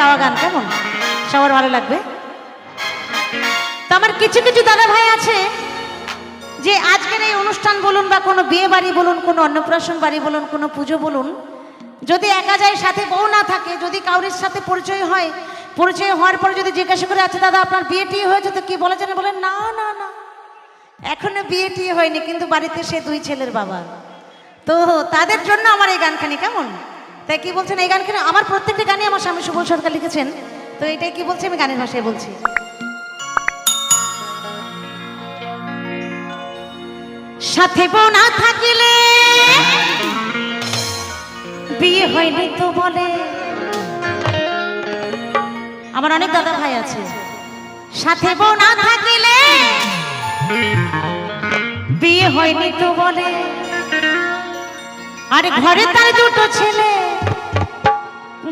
গাওয়া গান কেমন? সবার ভালো লাগবে? তো আমার কিছু কিছু দাদা ভাই আছে যে আজকের এই অনুষ্ঠান বলুন বা কোনো বিয়ে বাড়ি বলুন, কোনো অন্নপ্রাশন বাড়ি বলুন, কোনো পুজো বলুন, যদি একা যায়, সাথে বউ না থাকে, যদি কাউরির সাথে পরিচয় হয়, পরিচয় হওয়ার পরে যদি জিজ্ঞাসা করে আচ্ছা দাদা, আপনার বিয়ে টিয়ে হয়েছে তো কি বলে জানে বলেন, না না না। এখনও বিয়ে টিয়ে হয়নি, কিন্তু বাড়িতে সে দুই ছেলের বাবা। তো তাদের জন্য আমার এই গানখানি কেমন? তাই কি বলছেন? এই গানখানি আমার প্রত্যেকটা গানই আমার স্বামী সুবল সরকার লিখেছেন। তো এটাই কি বলছে? আমি গানের ভাষায় বলছি। সাথে বউ না থাকিলে বিয়ে হয়নি তো বলে। আমার অনেক দাদা ভাই আছে। সাথে বউ না থাকিলে বিয়ে হয়নি তো বলে। আরে ঘরে তার দুটো ছেলে।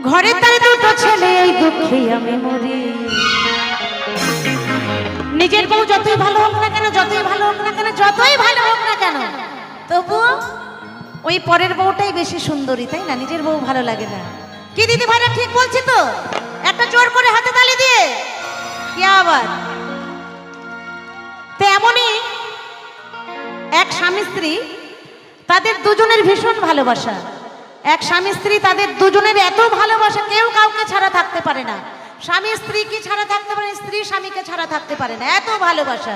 ঘরে তার দুটো ছেলে, এই দুঃখে আমি মরি। নিজের বউ যতই ভালো হোক না কেন, যতই ভালো হোক না কেন, যতই ভালো হোক না কেন, তবুও ওই পরের বউটাই বেশি সুন্দরী, তাই না? নিজের বউ ভালো লাগে না। কি দিদি ভাইরা ঠিক বলছি তো? একটা জোর করে হাতে তালি দিয়ে, কি আবার? তো এমনই এক স্বামী স্ত্রী, তাদের দুজনের ভীষণ ভালোবাসা। এক স্বামী স্ত্রী তাদের দুজনের এত ভালোবাসা, কেউ কাউকে ছাড়া থাকতে পারে না। স্বামী স্ত্রীকে ছাড়া থাকতে পারে, স্ত্রী স্বামীকে ছাড়া থাকতে পারে না। এত ভালোবাসা।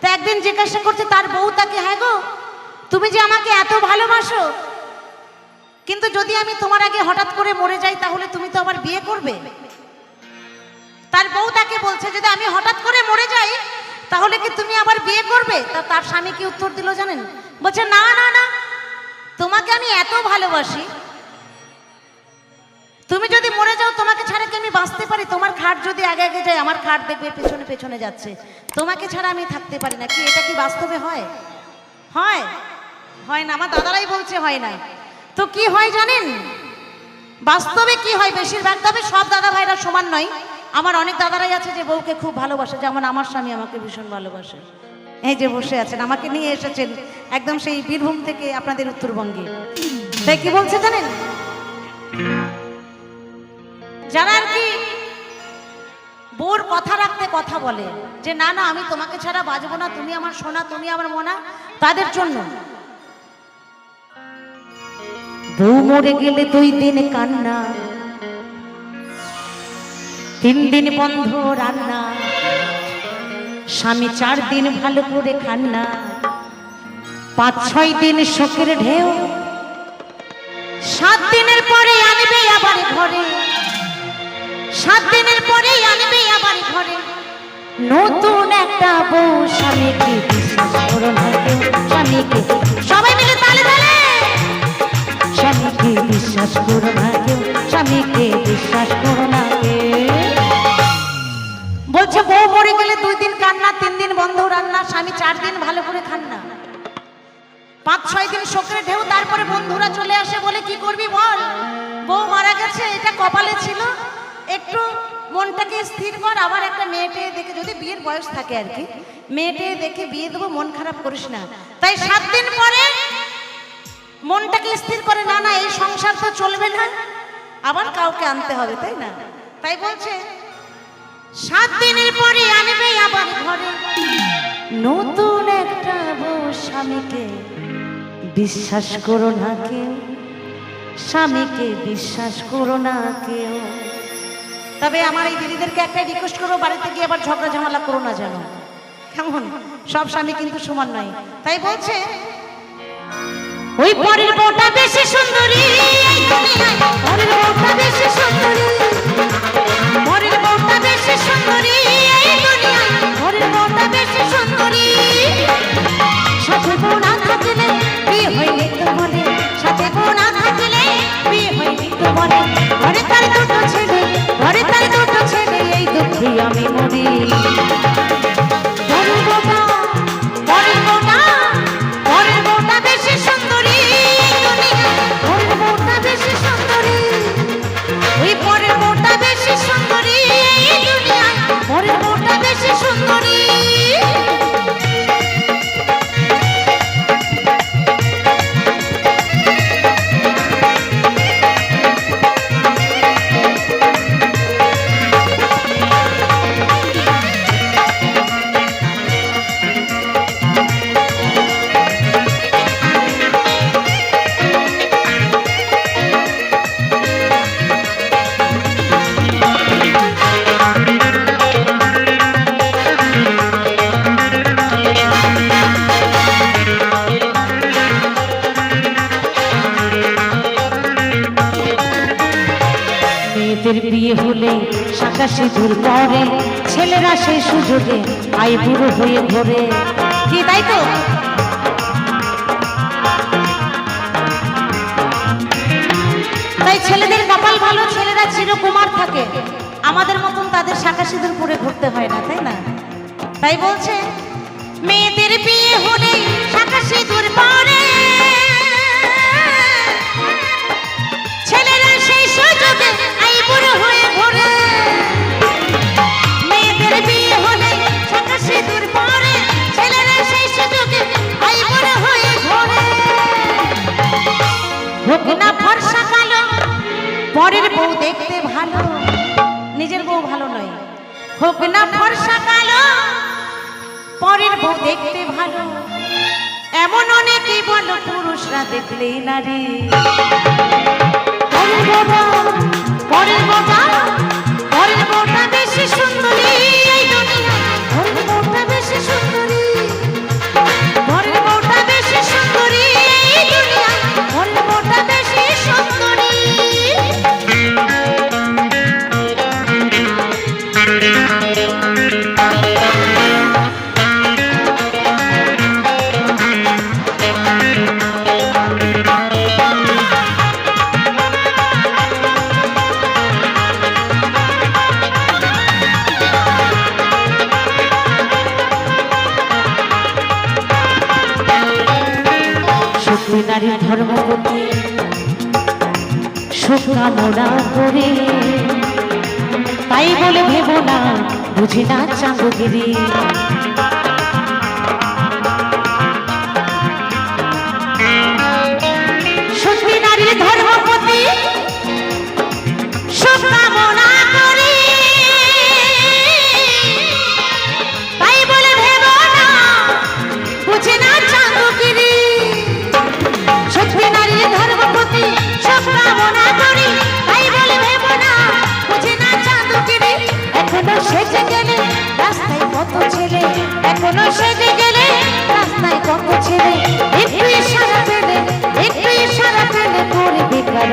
তো একদিন জিজ্ঞাসা করছে, তার বউ তাকে হ্যাঁ গো, তুমি যে আমাকে এত ভালোবাসো? কিন্তু যদি আমি তোমার আগে হঠাৎ করে মরে যাই, তাহলে তুমি তো আবার বিয়ে করবে? তার বউ তাকে বলছে, যদি আমি হঠাৎ করে মরে যাই, তাহলে কি তুমি আবার বিয়ে করবে? তা তার স্বামী কি উত্তর দিল জানেন? বলছে, না না না। তোমাকে আমি এত ভালোবাসি তুমি যদি মরে যাও, তোমাকে ছাড়া কি আমি বাঁচতে পারি? তোমার খাট যদি আগে আগে যায়, আমার খাট দেখবে পেছনে পেছনে যাচ্ছে। তোমাকে ছাড়া আমি থাকতে পারি না। কি এটা কি বাস্তবে হয়? হয়। হয় না। আমার দাদারাই বলছে হয় না। তো কি হয় জানেন? বাস্তবে কি হয়? বেশিরভাগ তবে সব দাদা ভাইরা সমান নয়। আমার অনেক দাদারাই আছে যে বউকে খুব ভালোবাসে। যেমন আমার স্বামী আমাকে ভীষণ ভালোবাসে। এই যে বসে আছেন, আমাকে নিয়ে এসেছেন একদম সেই বীরভূম থেকে আপনাদের উত্তরবঙ্গে। তাই কি বলছে জানেন? যারা আর কি বোর কথা রাখতে কথা বলে, যে না না, আমি তোমাকে ছাড়া বাজবো না, তুমি আমার সোনা, তুমি আমার মোনা, তাদের জন্য। বউ মরে গেলে দুই দিন কান্না, তিন দিন বন্ধ রান্না, স্বামী চার দিন ভালো করে খান্না, পাঁচ, ছয় দিন শোকের ঢেউ, সাত দিনের পরে আনবে আবার ঘরে। সাত দিনের পরে আনবে আবার ঘরে। নতুন একটা বউ স্বামীকে স্বামীকে সবাই মিলে তালে তালে। স্বামীকে বিশ্বাস করো না কেউ, স্বামীকে বিশ্বাস করো না বলছে, বউ মরে গেলে দুই দিন কান্না, তিন দিন বন্ধ রান্না, স্বামী চার দিন ভালো করে খান না। পাঁচ, ছয় দিন শোকের ঢেউ, তারপরে বন্ধুরা চলে আসে বলে কি করবি বল? বউ মারা গেছে, এটা কপালে ছিল? একটু মনটাকে স্থির কর। আবার একটা মেয়েটে দেখে যদি বিয়ের বয়স থাকে আর কি মেয়েটে দেখে বিয়ে দেবো, মন খারাপ করিস না। তাই সাত দিন পরে মনটাকে স্থির করে, না না, এই সংসার তো চলবে না। আবার কাউকে আনতে হবে, তাই না? তাই বলছে, সাত দিনের পরে আনবে আবার ঘরে। নতুন একটা বউ স্বামীকে বিশ্বাস করো না কেউ। স্বামীকে বিশ্বাস করো না কেউ। তবে আমার এই দিদিদেরকে একটাই রিকোয়েস্ট করব, বাড়িতে গিয়ে আবার ঝগড়া ঝামেলা করো না যেন। কেমন? সব স্বামী কিন্তু সমান নয়। তাই বলছে, ওই পরের বউটা বেশি সুন্দরী। পরের বউটা বেশি সুন্দরী। পরের বউটা বেশি সুন্দরী পরের বউটা বেশি সুন্দরী। সাথে না থাকলে হয়নি সাথে না থাকলে বিয়ে হয়নি তো বাচ্চা সিঁদুর পরে, ছেলেরা সেই সুযোগে আইবুড়ো হয়ে ধরে। কি তাই তো? তাই ছেলেদের কপাল ভালো, ছেলেরা চিরকুমার থাকে। আমাদের মতন তাদের শাখা সিঁদুর পরে ঘুরতে হয় না, তাই না? তাই বলছে, মেয়েদের বিয়ে হলে শাখা সিঁদুর পরে। নিজের বউ ভালো নয়। হোক না ফর্সা কালো, পরের বউ দেখতে ভালো। এমন অনেকে বলো পুরুষরা দেখলেই নারী পরের বোটা নারী ধর্মপতি সুকামনা করে। তাই বলে ভেব না বুঝি না চাঙ্গগিরি।